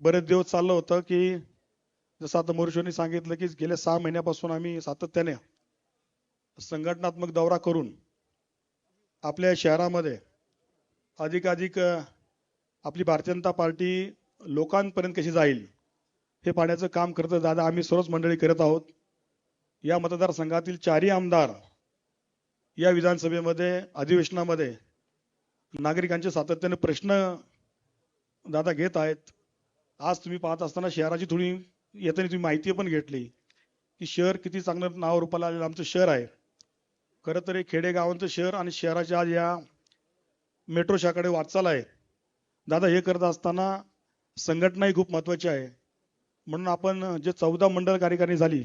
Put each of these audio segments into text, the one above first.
बरेच दिवस चाललं होतं की जसं आता मोरेश्वरनी सांगितलं की गेल्या सहा महिन्यापासून आम्ही सातत्याने संघटनात्मक दौरा करून आपल्या शहरामध्ये अधिकाधिक आपली भारतीय जनता पार्टी लोकांपर्यंत कशी जाईल हे पाहण्याचं काम करतं दादा आम्ही सर्वच मंडळी करत आहोत. या मतदारसंघातील चारही आमदार या विधानसभेमध्ये अधिवेशनामध्ये नागरिकांचे सातत्याने प्रश्न दादा घेत आहेत. आज तुम्ही पाहत असताना शहराची थोडी येताना तुम्ही माहिती पण घेतली की शहर किती चांगलं नाव रूपाला आलेलं आमचं शहर आहे. खरं तर हे खेडेगावांचं शहर आणि शहराच्या आज या मेट्रो शाकडे वाटचाल आहे. दादा हे करत असताना संघटनाही खूप महत्त्वाची आहे. म्हणून आपण जे चौदा मंडळ कार्यकारिणी झाली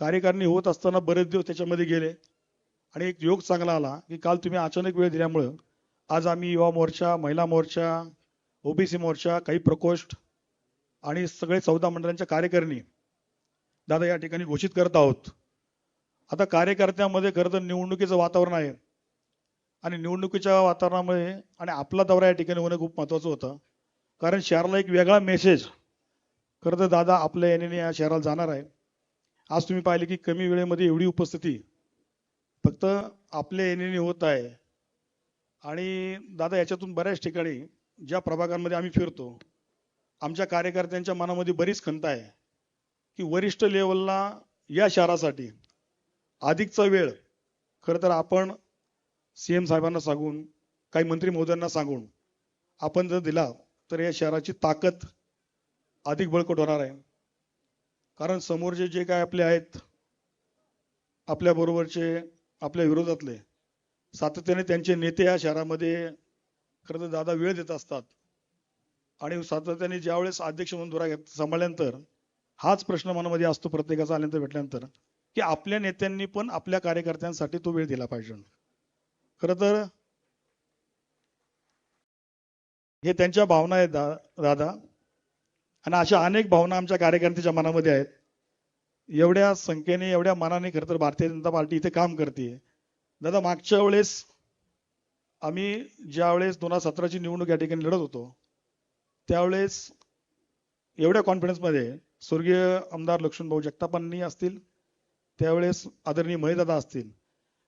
कार्यकारिणी होत असताना बरेच दिवस त्याच्यामध्ये गेले. आणि एक योग चांगला आला की काल तुम्ही अचानक वेळ दिल्यामुळं आज आम्ही युवा मोर्चा महिला मोर्चा ओबीसी मोर्चा काही प्रकोष्ठ आणि सगळे चौदा मंडळांच्या कार्यकारिणी दादा या ठिकाणी घोषित करत आहोत. आता कार्यकर्त्यामध्ये खरं तर निवडणुकीचं वातावरण आहे. आणि निवडणुकीच्या वातावरणामुळे आणि आपला दौरा या ठिकाणी होणं खूप महत्वाचं होतं. कारण शहराला एक वेगळा मेसेज खरं तर दादा आपल्या याने या शहराला जाणार आहे. आज तुम्ही पाहिले की कमी वेळेमध्ये एवढी उपस्थिती फक्त आपल्या येणे होत आहे. आणि दादा याच्यातून बऱ्याच ठिकाणी ज्या प्रभागांमध्ये आम्ही फिरतो आमच्या कार्यकर्त्यांच्या मनामध्ये बरीच खंत आहे की वरिष्ठ लेवलला या शहरासाठी अधिकचा वेळ खरं तर आपण सी एम साहेबांना सांगून काही मंत्री महोदयांना सांगून आपण जर दिला तर या शहराची ताकद अधिक बळकट होणार आहे. कारण समोरचे जे काय आपले आहेत आपल्याबरोबरचे आपल्या विरोधातले सातत्याने त्यांचे नेते या शहरामध्ये खरं तर दादा वेळ देत असतात. आणि सातत्याने ज्यावेळेस अध्यक्ष म्हणून धुरा घेत सांभाळल्यानंतर हाच प्रश्न मनामध्ये असतो प्रत्येकाचा आल्यानंतर भेटल्यानंतर की आपल्या नेत्यांनी पण आपल्या कार्यकर्त्यांसाठी तो वेळ दिला पाहिजे. खरं तर हे त्यांच्या भावना आहेत दा दादा आणि अशा अनेक भावना आमच्या कार्यकर्त्याच्या मनामध्ये आहेत. एवढ्या संख्येने एवढ्या मनाने खरं तर भारतीय जनता पार्टी इथे काम करते. दादा मागच्या वेळेस आम्ही ज्या वेळेस दोन हजार सतराची निवडणूक या ठिकाणी लढत होतो त्यावेळेस एवढ्या कॉन्फिडन्समध्ये स्वर्गीय आमदार लक्ष्मणभाऊ जगतापांनी असतील त्यावेळेस आदरणीय महेदादा असतील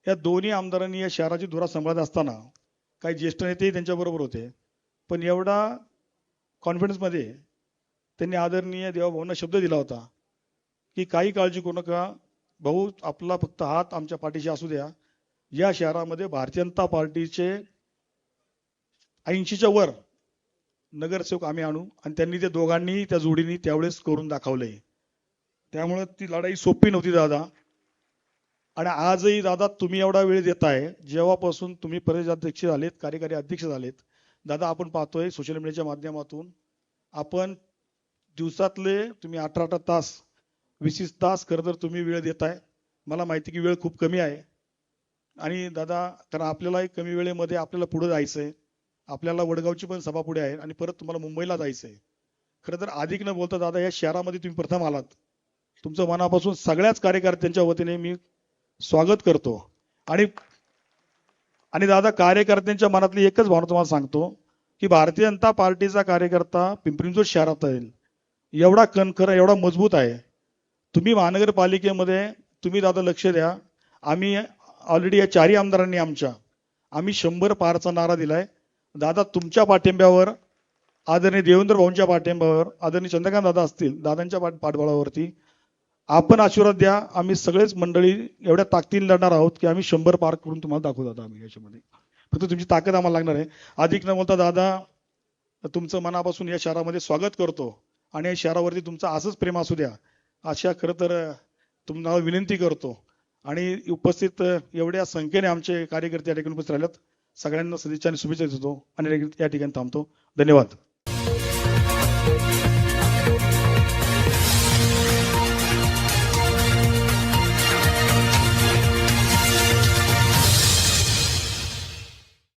या दोन्ही आमदारांनी या शहराची धुरा सांभाळत असताना काही ज्येष्ठ नेतेही त्यांच्याबरोबर होते. पण एवढा कॉन्फिडन्समध्ये त्यांनी आदरणीय देवाभाऊंना शब्द दिला होता की काही काळजी करू नका भाऊ आपला फक्त हात आमच्या पाठीशी असू द्या. या शहरामध्ये भारतीय जनता पार्टीचे ऐंशीच्या वर नगरसेवक आम्ही आणू. आणि त्यांनी ते दोघांनी त्या जोडीने त्यावेळेस करून दाखवलंय. त्यामुळे ती लढाई सोपी नव्हती दादा. आणि आजही दादा तुम्ही एवढा वेळ देताय जेव्हापासून तुम्ही प्रदेशाध्यक्ष झालेत कार्यकारी अध्यक्ष झालेत दादा आपण पाहतोय सोशल मीडियाच्या माध्यमातून आपण दिवसातले तुम्ही अठरा अठरा तास वीस वीस तास खरं तर तुम्ही वेळ देताय. मला माहिती की वेळ खूप कमी आहे. आणि दादा कारण आपल्यालाही कमी वेळेमध्ये आपल्याला पुढे जायचंय. आपल्याला वडगावची पण सभा पुढे आहे आणि परत तुम्हाला मुंबईला जायचंय खरं तर अधिक न बोलता दादा या शहरामध्ये तुम्ही प्रथम आलात. तुमचं मनापासून सगळ्याच कार्यकर्त्यांच्या वतीने मी स्वागत करतो. आणि आणि दादा कार्यकर्त्यांच्या मनातली एकच भावना तुम्हाला सांगतो की भारतीय जनता पार्टीचा कार्यकर्ता पिंपरी शहरात आहे एवढा कणखर एवढा मजबूत आहे. तुम्ही महानगरपालिकेमध्ये तुम्ही दादा लक्ष द्या. आम्ही ऑलरेडी या चारही आमदारांनी आमच्या आम्ही शंभर पारचा नारा दिलाय. दादा तुमच्या पाठिंब्यावर आदरणीय देवेंद्र भाऊंच्या पाठिंब्यावर आदरणीय चंद्रकांत दादा असतील दादांच्या पाठ पाठबळावरती आपण आशीर्वाद द्या. आम्ही सगळेच मंडळी एवढ्या ताकदीने लढणार आहोत की आम्ही शंभर पार करून तुम्हाला दाखवू दादा आम्ही याच्यामध्ये. फक्त तुमची ताकद आम्हाला लागणार आहे. अधिक न बोलता दादा तुमचं मनापासून या शहरामध्ये स्वागत करतो आणि या शहरावरती तुमचं असंच प्रेम असू द्या. अशा खरं तर तुम्हाला विनंती करतो. आणि उपस्थित एवढ्या संख्येने आमचे कार्यकर्ते या ठिकाणी उपस्थित राहिल्यात सगळ्यांना सदिच्छा आणि शुभेच्छा देतो आणि या ठिकाणी थांबतो. धन्यवाद.